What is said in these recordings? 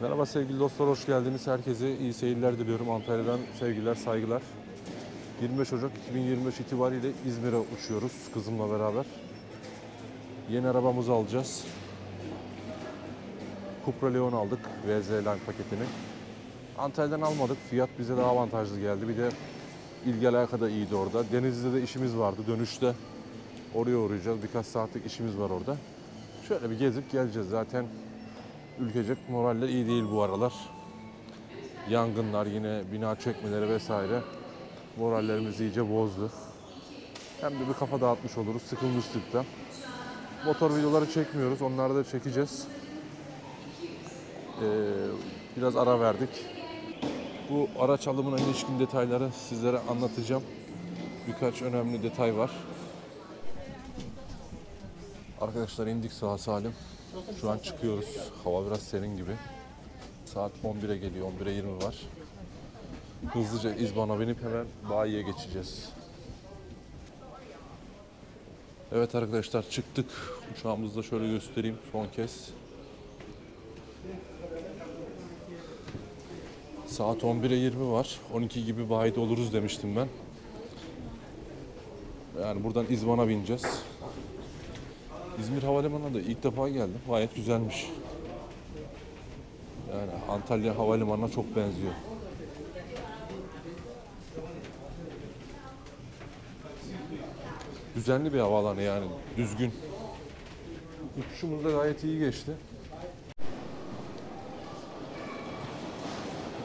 Merhaba sevgili dostlar, hoş geldiniz. Herkese iyi seyirler diliyorum. Antalya'dan sevgiler, saygılar. 25 Ocak 2025 itibariyle İzmir'e uçuyoruz kızımla beraber. Yeni arabamızı alacağız. Cupra Leon aldık, VZ Line paketini. Antalya'dan almadık, fiyat bize daha avantajlı geldi. Bir de ilgi alaka da iyiydi orada. Denizli'de de işimiz vardı, dönüşte oraya uğrayacağız. Birkaç saatlik işimiz var orada. Şöyle bir gezip geleceğiz zaten. Ülkecek moraller iyi değil bu aralar. Yangınlar, yine bina çökmeleri vesaire morallerimizi iyice bozdu. Hem de bir kafa dağıtmış oluruz, sıkılmıştık da. Motor videoları çekmiyoruz, onları da çekeceğiz. Ee, biraz ara verdik. Bu araç alımına ilişkin detayları sizlere anlatacağım. Birkaç önemli detay var. Arkadaşlar indik sağ salim. Şu an çıkıyoruz. Hava biraz serin gibi. Saat 11'e geliyor. 11'e 20 var. Hızlıca İzban'a binip hemen bayiye geçeceğiz. Evet arkadaşlar çıktık. Uçağımızı da şöyle göstereyim son kez. Saat 11'e 20 var. 12 gibi bayide oluruz demiştim ben. Yani buradan İzban'a bineceğiz. İzmir Havalimanı'na da ilk defa geldim. Gayet güzelmiş. Yani Antalya Havalimanı'na çok benziyor. Düzenli bir havaalanı yani. Düzgün. Uçuşumuz da gayet iyi geçti.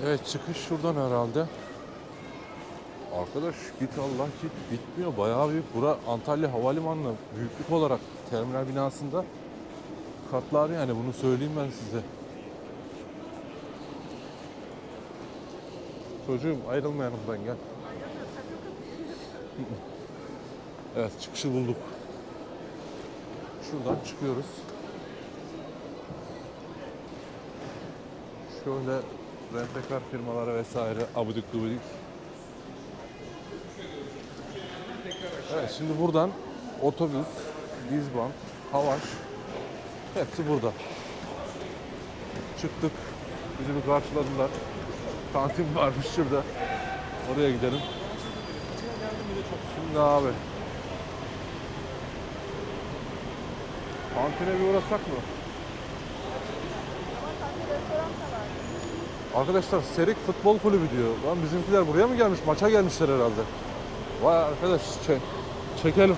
Evet çıkış şuradan herhalde. Arkadaş git Allah git bitmiyor. Bayağı büyük. Bura Antalya Havalimanı büyüklük olarak terminal binasında katlar yani bunu söyleyeyim ben size. Çocuğum ayrılma yanımdan gel. Evet çıkışı bulduk. Şuradan çıkıyoruz. Şöyle rentekar firmaları vesaire abidik gubidik Evet şimdi buradan otobüs, Dizban, Havaş hepsi burada. Çıktık. Bizi bir karşıladılar. Kantin varmış şurada. Oraya gidelim. Şimdi abi. Kantine bir uğrasak mı? Arkadaşlar Serik Futbol Kulübü diyor. Lan bizimkiler buraya mı gelmiş? Maça gelmişler herhalde. Vay arkadaş çek, çekelim.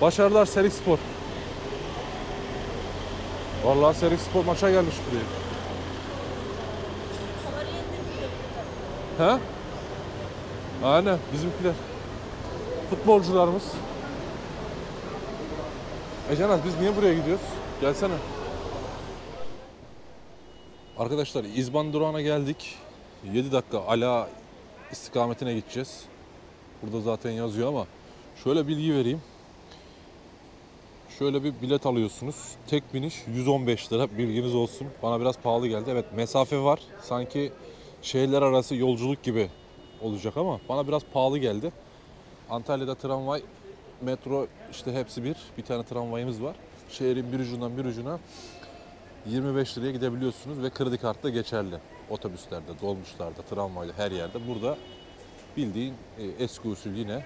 Başarılar Serik Spor. Vallahi Serik Spor maça gelmiş buraya. He? Aynen bizimkiler. Futbolcularımız. E Canaz biz niye buraya gidiyoruz? Gelsene. Arkadaşlar İzban durağına geldik. 7 dakika ala istikametine gideceğiz. Burada zaten yazıyor ama şöyle bilgi vereyim. Şöyle bir bilet alıyorsunuz. Tek biniş 115 lira bilginiz olsun. Bana biraz pahalı geldi. Evet mesafe var. Sanki şehirler arası yolculuk gibi olacak ama bana biraz pahalı geldi. Antalya'da tramvay, metro işte hepsi bir. Bir tane tramvayımız var. Şehrin bir ucundan bir ucuna 25 liraya gidebiliyorsunuz ve kredi kartı geçerli. Otobüslerde, dolmuşlarda, tramvayda her yerde. Burada bildiğin e, eski usul yine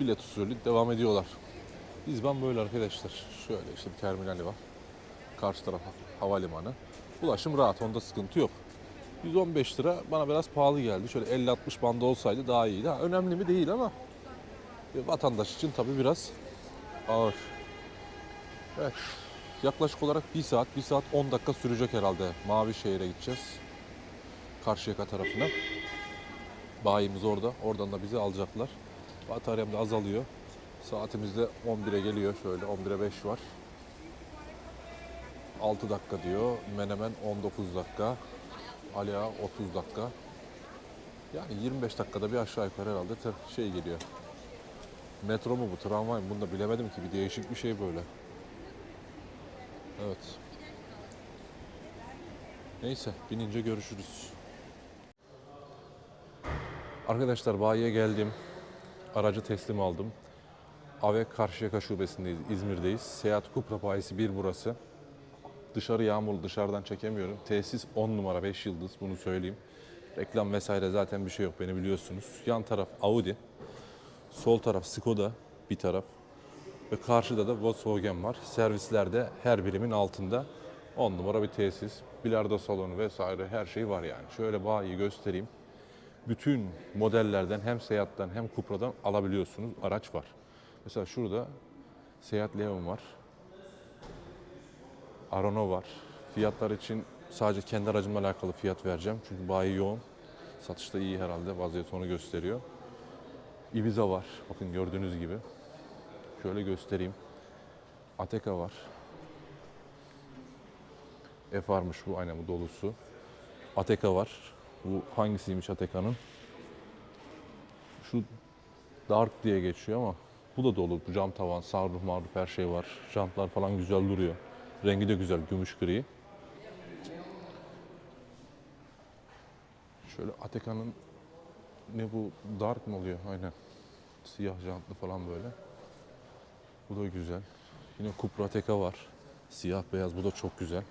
bilet usulü devam ediyorlar. İzban böyle arkadaşlar. Şöyle işte bir terminali var. Karşı taraf havalimanı. Ulaşım rahat, onda sıkıntı yok. 115 lira bana biraz pahalı geldi. Şöyle 50-60 bandı olsaydı daha iyiydi. Ha, önemli mi değil ama e, vatandaş için tabii biraz ağır. Evet. Yaklaşık olarak 1 saat, 1 saat 10 dakika sürecek herhalde. Mavi şehire gideceğiz. Karşıyaka tarafına. Bayimiz orada. Oradan da bizi alacaklar. Bataryam da azalıyor. Saatimiz de 11'e geliyor. Şöyle 11'e 5 var. 6 dakika diyor. Menemen 19 dakika. Aliağa 30 dakika. Yani 25 dakikada bir aşağı yukarı herhalde şey geliyor. Metro mu bu, tramvay mı? Bunu da bilemedim ki. Bir değişik bir şey böyle. Evet. Neyse, binince görüşürüz. Arkadaşlar bayiye geldim. Aracı teslim aldım. AVEK Karşıyaka şubesindeyiz, İzmir'deyiz. Seyahat Kupra bayisi 1 burası. Dışarı yağmurlu, dışarıdan çekemiyorum. Tesis 10 numara 5 yıldız bunu söyleyeyim. Reklam vesaire zaten bir şey yok beni biliyorsunuz. Yan taraf Audi. Sol taraf Skoda bir taraf. Ve karşıda da Volkswagen var. Servislerde her birimin altında 10 numara bir tesis. Bilardo salonu vesaire her şey var yani. Şöyle bayi göstereyim. Bütün modellerden hem Seat'ten hem Cupra'dan alabiliyorsunuz. Araç var. Mesela şurada Seat Leon var. Arano var. Fiyatlar için sadece kendi aracımla alakalı fiyat vereceğim. Çünkü bayi yoğun. Satışta iyi herhalde. Vaziyet onu gösteriyor. Ibiza var. Bakın gördüğünüz gibi. Şöyle göstereyim. Ateka var. F-Ar'mış bu. Aynen bu dolusu. Ateka var. Bu hangisiymiş Ateka'nın? Şu Dark diye geçiyor ama bu da dolu. Bu cam tavan, sunroof, marruf her şey var. Jantlar falan güzel duruyor. Rengi de güzel, gümüş gri. Şöyle Ateka'nın ne bu dark mı oluyor? Aynen. Siyah jantlı falan böyle. Bu da güzel. Yine Cupra Ateka var. Siyah beyaz bu da çok güzel.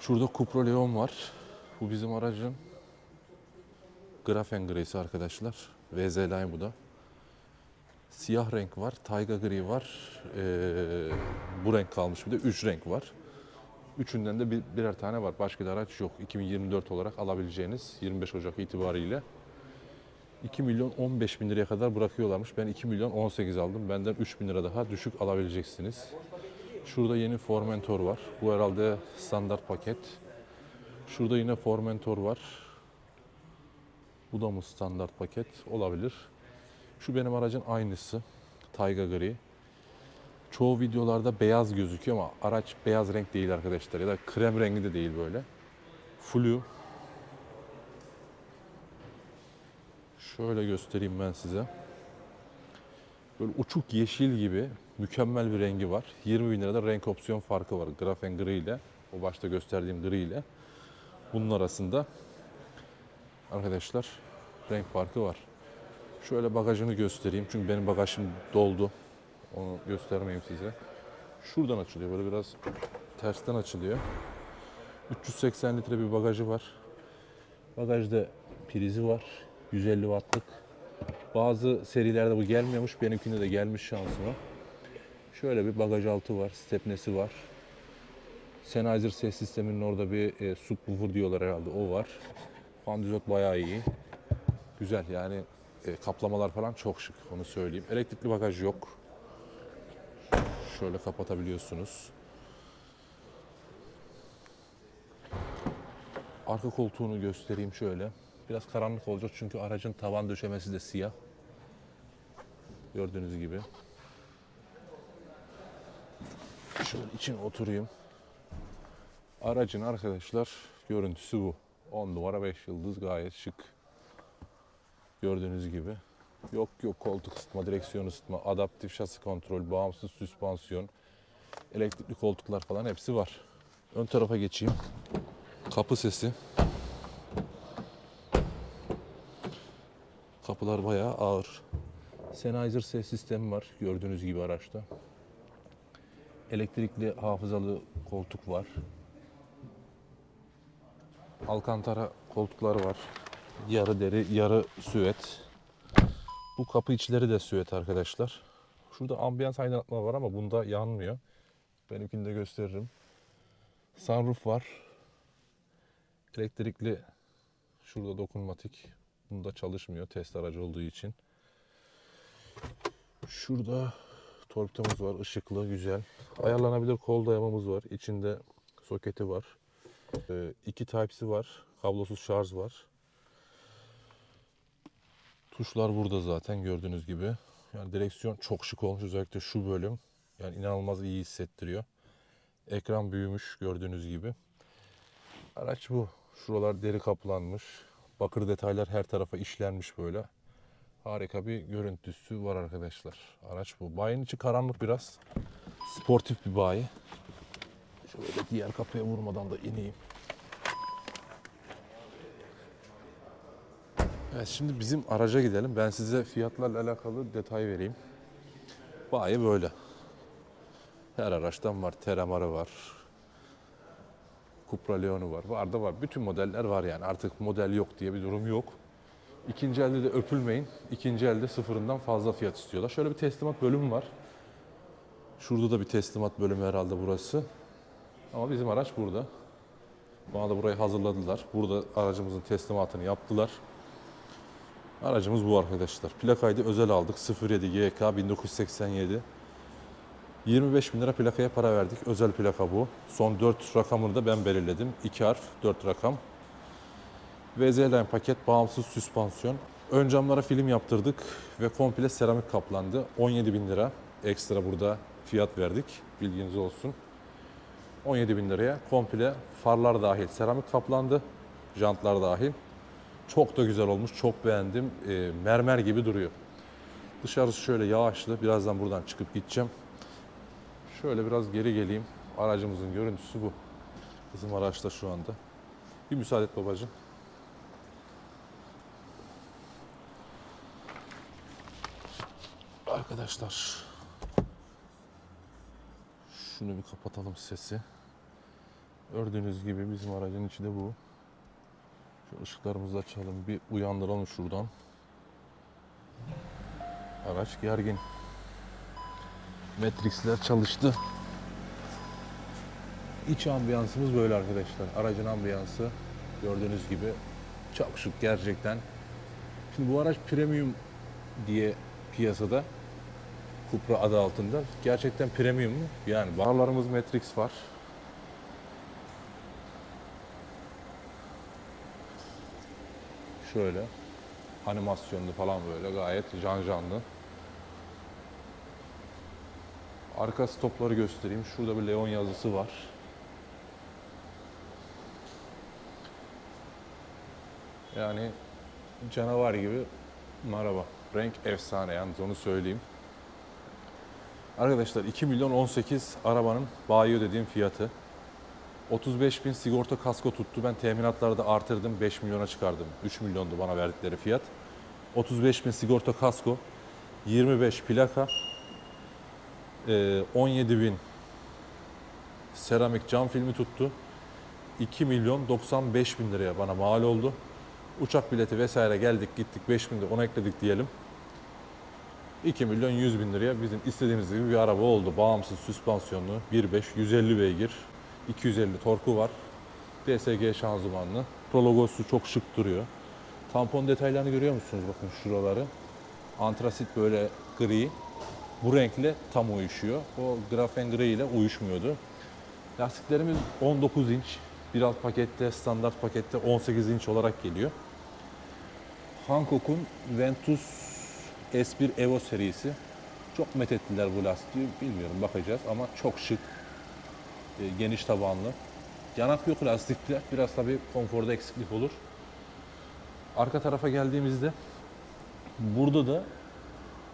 Şurada Cupra Leon var. Bu bizim aracın Grafen grisi arkadaşlar. VZ Line bu da. Siyah renk var, tayga gri var. Ee, bu renk kalmış bir de 3 renk var. Üçünden de bir, birer tane var. Başka da araç yok. 2024 olarak alabileceğiniz 25 Ocak itibariyle. 2 milyon 15 bin liraya kadar bırakıyorlarmış. Ben 2 milyon 18 aldım. Benden 3 bin lira daha düşük alabileceksiniz. Şurada yeni Formentor var. Bu herhalde standart paket. Şurada yine Formentor var. Bu da mı standart paket? Olabilir. Şu benim aracın aynısı. Tayga gri. Çoğu videolarda beyaz gözüküyor ama araç beyaz renk değil arkadaşlar. Ya da krem rengi de değil böyle. Flu. Şöyle göstereyim ben size. Böyle uçuk yeşil gibi mükemmel bir rengi var. 20 bin lirada renk opsiyon farkı var. Grafen gri ile, o başta gösterdiğim gri ile. Bunun arasında arkadaşlar renk farkı var. Şöyle bagajını göstereyim çünkü benim bagajım doldu. Onu göstermeyeyim size. Şuradan açılıyor böyle biraz tersten açılıyor. 380 litre bir bagajı var. Bagajda prizi var. 150 wattlık. Bazı serilerde bu gelmiyormuş. Benimkinde de gelmiş şansıma. Şöyle bir bagaj altı var. Stepnesi var. Sennheiser ses sisteminin orada bir e, subwoofer diyorlar herhalde. O var. Pandizot bayağı iyi. Güzel yani e, kaplamalar falan çok şık onu söyleyeyim. Elektrikli bagaj yok. Şöyle kapatabiliyorsunuz. Arka koltuğunu göstereyim şöyle. Biraz karanlık olacak çünkü aracın tavan döşemesi de siyah. Gördüğünüz gibi. Şöyle içine oturayım. Aracın arkadaşlar görüntüsü bu. 10 numara 5 yıldız gayet şık. Gördüğünüz gibi. Yok yok koltuk ısıtma, direksiyon ısıtma, adaptif şasi kontrol, bağımsız süspansiyon, elektrikli koltuklar falan hepsi var. Ön tarafa geçeyim. Kapı sesi. Kapılar bayağı ağır. Sennheiser ses sistemi var gördüğünüz gibi araçta. Elektrikli hafızalı koltuk var. Alcantara koltukları var. Yarı deri, yarı süet. Bu kapı içleri de süet arkadaşlar. Şurada ambiyans aydınlatma var ama bunda yanmıyor. Benimkini de gösteririm. Sunroof var. Elektrikli şurada dokunmatik. Bunda çalışmıyor test aracı olduğu için. Şurada torpidomuz var. ışıklı, güzel. Ayarlanabilir kol dayamamız var. İçinde soketi var. Ee, iki Type-C var. Kablosuz şarj var. Tuşlar burada zaten gördüğünüz gibi. Yani direksiyon çok şık olmuş özellikle şu bölüm. Yani inanılmaz iyi hissettiriyor. Ekran büyümüş gördüğünüz gibi. Araç bu. Şuralar deri kaplanmış. Bakır detaylar her tarafa işlenmiş böyle. Harika bir görüntüsü var arkadaşlar. Araç bu. Bayinin içi karanlık biraz. Sportif bir bayi. Şöyle diğer kapıya vurmadan da ineyim. Evet şimdi bizim araca gidelim. Ben size fiyatlarla alakalı detay vereyim. Bayi böyle. Her araçtan var. Teramarı var. Cupra Leon'u var. Var da var. Bütün modeller var yani. Artık model yok diye bir durum yok. İkinci elde de öpülmeyin. İkinci elde sıfırından fazla fiyat istiyorlar. Şöyle bir teslimat bölümü var. Şurada da bir teslimat bölümü herhalde burası. Ama bizim araç burada. Bana da burayı hazırladılar. Burada aracımızın teslimatını yaptılar. Aracımız bu arkadaşlar. Plakaydı özel aldık. 07 GK 1987. 25 bin lira plakaya para verdik. Özel plaka bu. Son 4 rakamını da ben belirledim. 2 harf, 4 rakam. VZ Line paket, bağımsız süspansiyon. Ön camlara film yaptırdık ve komple seramik kaplandı. 17 bin lira ekstra burada fiyat verdik. Bilginiz olsun. 17 bin liraya komple farlar dahil seramik kaplandı. Jantlar dahil. Çok da güzel olmuş. Çok beğendim. Ee, mermer gibi duruyor. Dışarısı şöyle yağışlı. Birazdan buradan çıkıp gideceğim. Şöyle biraz geri geleyim. Aracımızın görüntüsü bu. Bizim araçta şu anda. Bir müsaade et babacığım. Arkadaşlar. Şunu bir kapatalım sesi. Gördüğünüz gibi bizim aracın içi de bu. Şu ışıklarımızı açalım. Bir uyandıralım şuradan. Araç gergin. Matrix'ler çalıştı. İç ambiyansımız böyle arkadaşlar. Aracın ambiyansı gördüğünüz gibi çok şık gerçekten. Şimdi bu araç premium diye piyasada Cupra adı altında. Gerçekten premium mu? Yani barlarımız Matrix var. Şöyle animasyonlu falan böyle gayet can canlı. Arka stopları göstereyim. Şurada bir Leon yazısı var. Yani canavar gibi merhaba. Renk efsane yalnız onu söyleyeyim. Arkadaşlar 2 milyon 18 arabanın bayi ödediğim fiyatı. 35 bin sigorta kasko tuttu. Ben teminatları da artırdım. 5 milyona çıkardım. 3 milyondu bana verdikleri fiyat. 35 bin sigorta kasko. 25 plaka. Ee, 17 bin seramik cam filmi tuttu. 2 milyon 95 bin liraya bana mal oldu. Uçak bileti vesaire geldik gittik 5 bin de ona ekledik diyelim. 2 milyon 100 bin liraya bizim istediğimiz gibi bir araba oldu. Bağımsız süspansiyonlu 1.5 150 beygir 250 torku var. DSG şanzımanlı. Pro logosu çok şık duruyor. Tampon detaylarını görüyor musunuz? Bakın şuraları. Antrasit böyle gri. Bu renkle tam uyuşuyor. O grafen gri ile uyuşmuyordu. Lastiklerimiz 19 inç. Bir alt pakette, standart pakette 18 inç olarak geliyor. Hankook'un Ventus S1 Evo serisi. Çok methettiler bu lastiği. Bilmiyorum bakacağız ama çok şık. E, geniş tabanlı. Yanak yok lastikte. Biraz tabii konforda eksiklik olur. Arka tarafa geldiğimizde burada da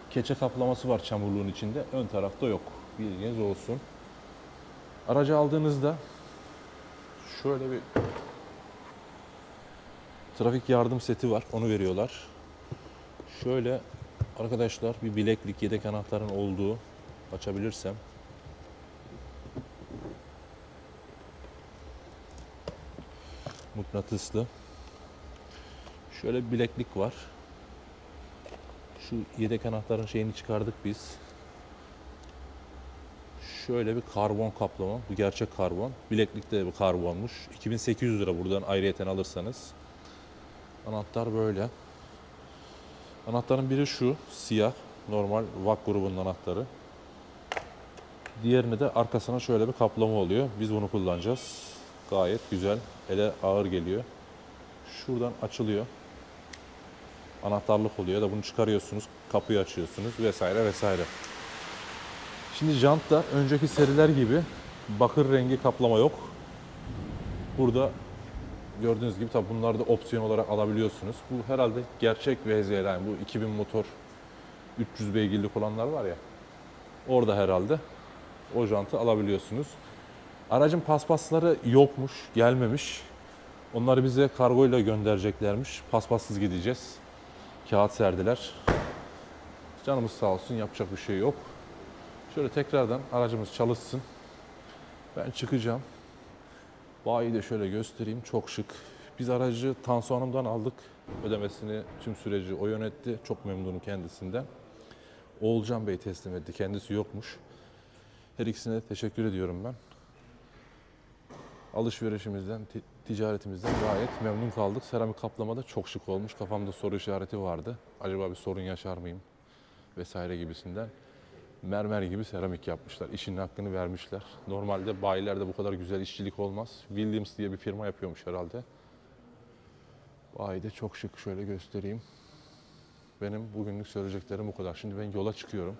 keçe kaplaması var çamurluğun içinde. Ön tarafta yok. Bilginiz olsun. Aracı aldığınızda şöyle bir trafik yardım seti var. Onu veriyorlar. Şöyle arkadaşlar bir bileklik yedek anahtarın olduğu açabilirsem mıknatıslı. Şöyle bir bileklik var. Şu yedek anahtarın şeyini çıkardık biz. Şöyle bir karbon kaplama. Bu gerçek karbon. Bileklik de bir karbonmuş. 2800 lira buradan ayrıyeten alırsanız. Anahtar böyle. Anahtarın biri şu. Siyah. Normal VAK grubunun anahtarı. Diğerine de arkasına şöyle bir kaplama oluyor. Biz bunu kullanacağız. Gayet güzel. Ele ağır geliyor. Şuradan açılıyor. Anahtarlık oluyor da bunu çıkarıyorsunuz. Kapıyı açıyorsunuz vesaire vesaire. Şimdi jant da önceki seriler gibi bakır rengi kaplama yok. Burada gördüğünüz gibi tabi bunları da opsiyon olarak alabiliyorsunuz. Bu herhalde gerçek VZ Line. Bu 2000 motor 300 beygirlik olanlar var ya. Orada herhalde o jantı alabiliyorsunuz. Aracın paspasları yokmuş, gelmemiş. Onları bize kargoyla göndereceklermiş. Paspassız gideceğiz. Kağıt serdiler. Canımız sağ olsun yapacak bir şey yok. Şöyle tekrardan aracımız çalışsın. Ben çıkacağım. Bayi de şöyle göstereyim. Çok şık. Biz aracı Tansu Hanım'dan aldık. Ödemesini, tüm süreci o yönetti. Çok memnunum kendisinden. Oğulcan Bey teslim etti. Kendisi yokmuş. Her ikisine de teşekkür ediyorum ben. Alışverişimizden, ti- ticaretimizden gayet memnun kaldık. Seramik kaplama da çok şık olmuş. Kafamda soru işareti vardı. Acaba bir sorun yaşar mıyım? Vesaire gibisinden. Mermer gibi seramik yapmışlar. İşin hakkını vermişler. Normalde bayilerde bu kadar güzel işçilik olmaz. Williams diye bir firma yapıyormuş herhalde. Bayide çok şık. Şöyle göstereyim. Benim bugünlük söyleyeceklerim bu kadar. Şimdi ben yola çıkıyorum.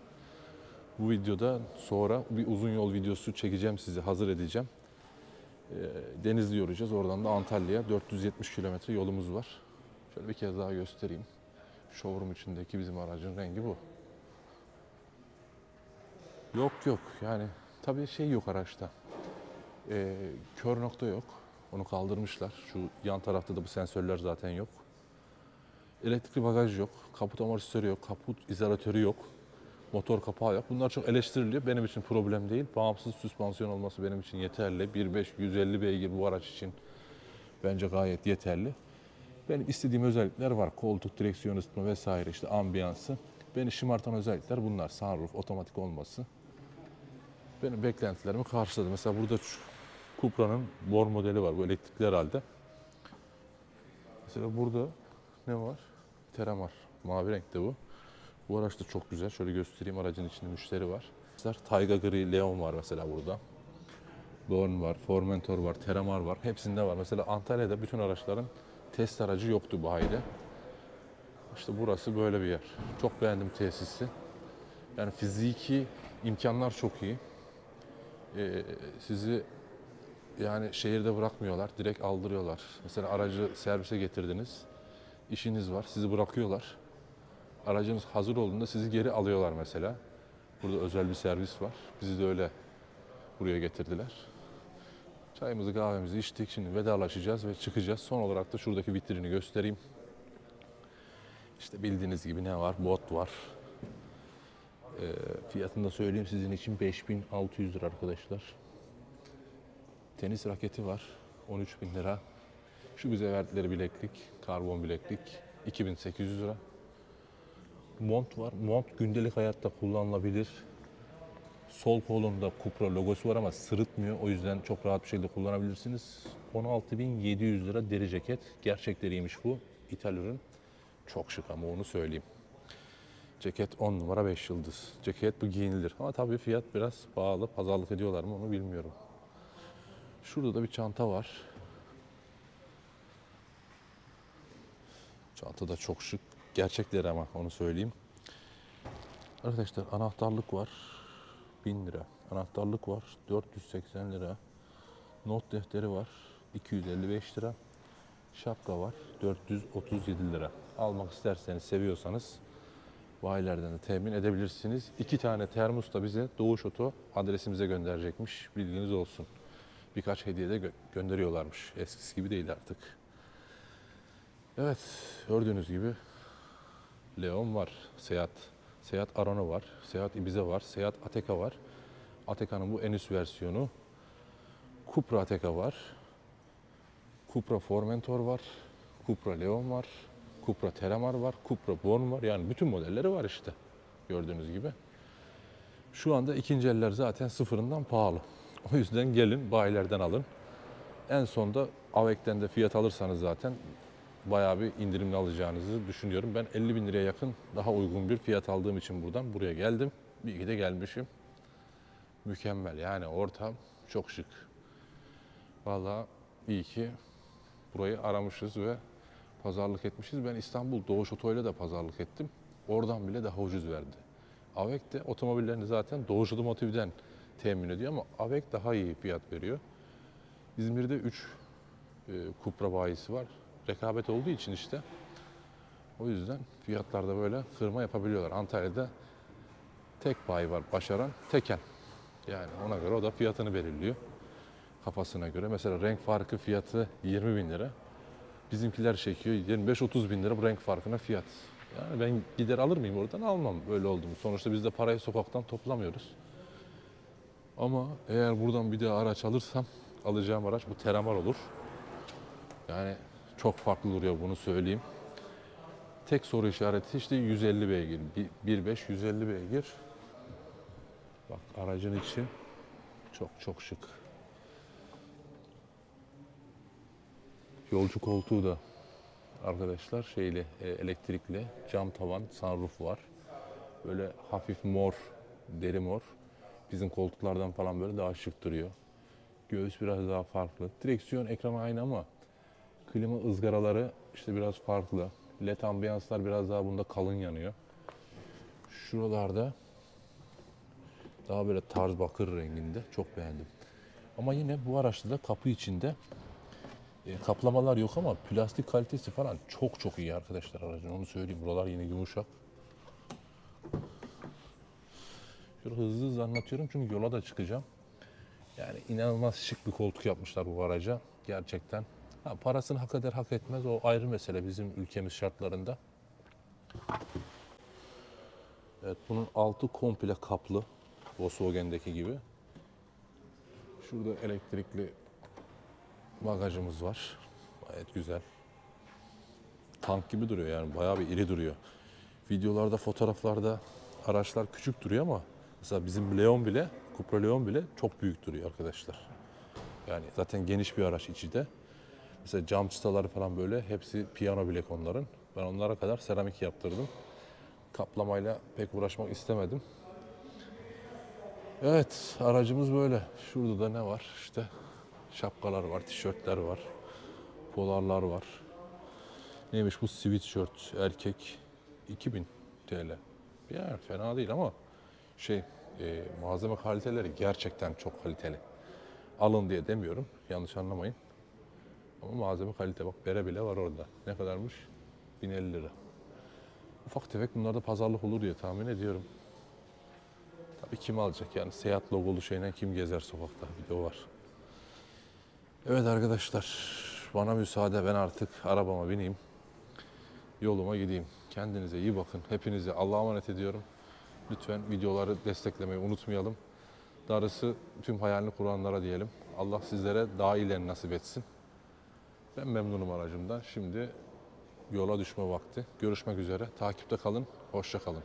Bu videoda sonra bir uzun yol videosu çekeceğim size, hazır edeceğim. Ee, Denizli yoracağız. Oradan da Antalya'ya 470 kilometre yolumuz var. Şöyle bir kez daha göstereyim. Showroom içindeki bizim aracın rengi bu. Yok yok yani tabii şey yok araçta. Ee, kör nokta yok. Onu kaldırmışlar. Şu yan tarafta da bu sensörler zaten yok. Elektrikli bagaj yok. Kaput amortisörü yok. Kaput izolatörü yok. Motor kapağı yok. Bunlar çok eleştiriliyor. Benim için problem değil. Bağımsız süspansiyon olması benim için yeterli. 1.5 150 beygir bu araç için bence gayet yeterli. Benim istediğim özellikler var. Koltuk, direksiyon ısıtma vesaire işte ambiyansı. Beni şımartan özellikler bunlar. Sunroof, otomatik olması. Benim beklentilerimi karşıladı. Mesela burada Cupra'nın Bor modeli var. Bu elektrikli herhalde. Mesela burada ne var? Teramar. Mavi renkte bu. Bu araç da çok güzel. Şöyle göstereyim aracın içinde müşteri var. Tayga Gri Leon var mesela burada. Born var, Formentor var, Teramar var. Hepsinde var. Mesela Antalya'da bütün araçların test aracı yoktu bu hayde. İşte burası böyle bir yer. Çok beğendim tesisi. Yani fiziki imkanlar çok iyi. Ee, sizi yani şehirde bırakmıyorlar, direkt aldırıyorlar. Mesela aracı servise getirdiniz, işiniz var, sizi bırakıyorlar. Aracınız hazır olduğunda sizi geri alıyorlar mesela. Burada özel bir servis var. Bizi de öyle buraya getirdiler. Çayımızı kahvemizi içtik. Şimdi vedalaşacağız ve çıkacağız. Son olarak da şuradaki vitrini göstereyim. İşte bildiğiniz gibi ne var? Bot var. Ee, fiyatını da söyleyeyim sizin için 5600 lira arkadaşlar. Tenis raketi var. 13 bin lira. Şu bize verdikleri bileklik, karbon bileklik 2800 lira. Mont var. Mont gündelik hayatta kullanılabilir. Sol kolunda Cupra logosu var ama sırıtmıyor. O yüzden çok rahat bir şekilde kullanabilirsiniz. 16.700 lira deri ceket. Gerçek deriymiş bu. İthal ürün. Çok şık ama onu söyleyeyim. Ceket 10 numara 5 yıldız. Ceket bu giyinilir. Ama tabii fiyat biraz pahalı. Pazarlık ediyorlar mı onu bilmiyorum. Şurada da bir çanta var. Çanta da çok şık. Gerçekleri ama onu söyleyeyim. Arkadaşlar anahtarlık var. 1000 lira. Anahtarlık var. 480 lira. Not defteri var. 255 lira. Şapka var. 437 lira. Almak isterseniz, seviyorsanız bayilerden de temin edebilirsiniz. İki tane termos da bize Doğuş Oto adresimize gönderecekmiş. Bilginiz olsun. Birkaç hediye de gö- gönderiyorlarmış. Eskisi gibi değil artık. Evet, gördüğünüz gibi Leon var, Seat, Seat Arona var, Seat Ibiza var, Seat Ateca var. Ateca'nın bu en üst versiyonu. Cupra Ateca var. Cupra Formentor var. Cupra Leon var. Cupra Teramar var. Cupra Born var. Yani bütün modelleri var işte. Gördüğünüz gibi. Şu anda ikinci eller zaten sıfırından pahalı. O yüzden gelin bayilerden alın. En sonda Avek'ten de fiyat alırsanız zaten bayağı bir indirimli alacağınızı düşünüyorum. Ben 50 bin liraya yakın daha uygun bir fiyat aldığım için buradan buraya geldim. Bir iki de gelmişim. Mükemmel yani ortam çok şık. Vallahi iyi ki burayı aramışız ve pazarlık etmişiz. Ben İstanbul Doğuş Oto'yla da pazarlık ettim. Oradan bile daha ucuz verdi. Avek de otomobillerini zaten Doğuş Otomotiv'den temin ediyor ama Avek daha iyi fiyat veriyor. İzmir'de 3 e, Cupra bayisi var. Rekabet olduğu için işte. O yüzden fiyatlarda böyle kırma yapabiliyorlar. Antalya'da tek bayi var başaran Teken. Yani ona göre o da fiyatını belirliyor. Kafasına göre. Mesela renk farkı fiyatı 20 bin lira. Bizimkiler çekiyor 25-30 bin lira bu renk farkına fiyat. Yani ben gider alır mıyım oradan almam böyle oldu mu. Sonuçta biz de parayı sokaktan toplamıyoruz. Ama eğer buradan bir daha araç alırsam alacağım araç bu Teramar olur. Yani çok farklı duruyor bunu söyleyeyim. Tek soru işareti işte 150 beygir. Bir- 1.5 150 beygir. Bak aracın içi çok çok şık. Yolcu koltuğu da arkadaşlar şeyli e, elektrikli cam tavan sunroof var. Böyle hafif mor, deri mor. Bizim koltuklardan falan böyle daha şık duruyor. Göğüs biraz daha farklı. Direksiyon ekranı aynı ama klima ızgaraları işte biraz farklı. LED ambiyanslar biraz daha bunda kalın yanıyor. Şuralarda daha böyle tarz bakır renginde. Çok beğendim. Ama yine bu araçta da kapı içinde e, kaplamalar yok ama plastik kalitesi falan çok çok iyi arkadaşlar aracın. Onu söyleyeyim. Buralar yine yumuşak. Şöyle hızlı hızlı anlatıyorum çünkü yola da çıkacağım. Yani inanılmaz şık bir koltuk yapmışlar bu araca. Gerçekten. Ha, parasını hak eder hak etmez o ayrı mesele bizim ülkemiz şartlarında. Evet bunun altı komple kaplı. Volkswagen'deki gibi. Şurada elektrikli bagajımız var. Gayet güzel. Tank gibi duruyor yani bayağı bir iri duruyor. Videolarda, fotoğraflarda araçlar küçük duruyor ama mesela bizim Leon bile, Cupra Leon bile çok büyük duruyor arkadaşlar. Yani zaten geniş bir araç içi de. Mesela cam çıtaları falan böyle hepsi piyano bilek onların. Ben onlara kadar seramik yaptırdım. Kaplamayla pek uğraşmak istemedim. Evet, aracımız böyle. Şurada da ne var? İşte şapkalar var, tişörtler var, polarlar var. Neymiş bu sweatshirt erkek 2000 TL. Yani fena değil ama şey e, malzeme kaliteleri gerçekten çok kaliteli. Alın diye demiyorum. Yanlış anlamayın. Ama malzeme kalite bak bere bile var orada. Ne kadarmış? 1050 lira. Ufak tefek bunlarda pazarlık olur diye tahmin ediyorum. Tabii kim alacak yani Seat logolu şeyle kim gezer sokakta bir de o var. Evet arkadaşlar bana müsaade ben artık arabama bineyim. Yoluma gideyim. Kendinize iyi bakın. Hepinize Allah'a emanet ediyorum. Lütfen videoları desteklemeyi unutmayalım. Darısı tüm hayalini kuranlara diyelim. Allah sizlere daha iyilerini nasip etsin. Ben memnunum aracımdan. Şimdi yola düşme vakti. Görüşmek üzere. Takipte kalın. Hoşça kalın.